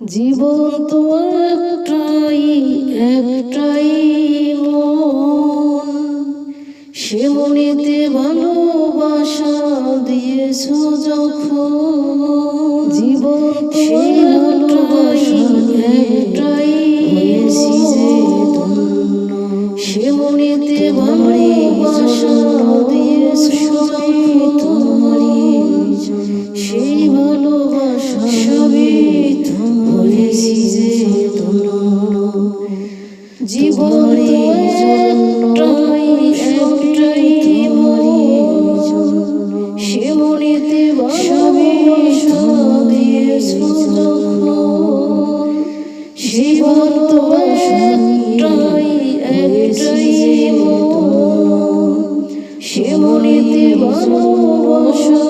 জীবন তো একটাই একটাই মন। সে মনেতে ভালোবাসা দিয়েছ যখন। জীবন সে ভালোবাসা জীবন সে মনেতে যখন জীবন তো সে মনেতে ভালোবাসা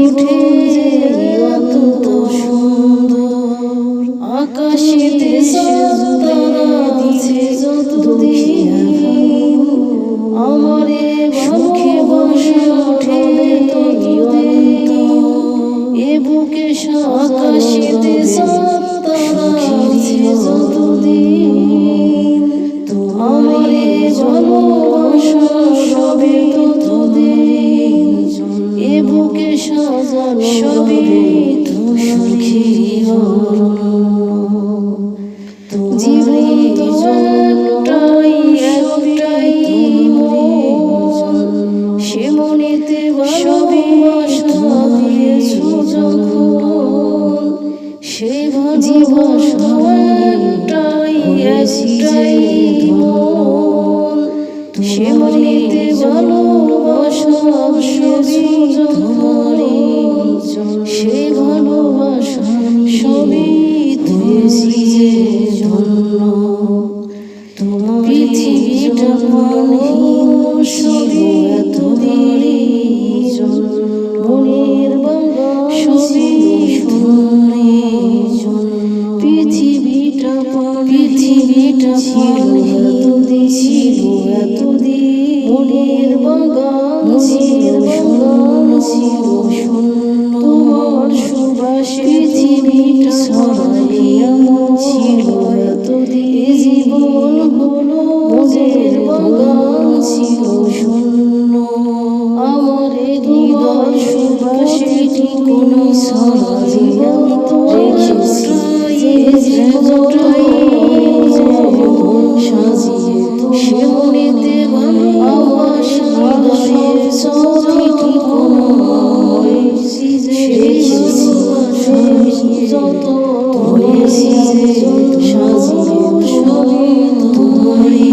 উঠে অত সুন্দর। আকাশেতে তারা দিছে যত দিন আমারে সুখে বসে ওঠে সবে তো সুখী জীবন একটাই। সে মনেতে ভালোবাসা দিয়েছ যখন সে ভালোবাসা একটাই একটাই। সে মনেতে ভালোবাসা মনের বাগান ছিল বাগান শূন্য তোমার জীবন হলো শূন্য আমার হৃদয় সুবাসে কোনো ছড়াইয়া রেখেছি জীবনটাই সাজিয়ে হয়েছি সাজিয়ে সবই তোমারই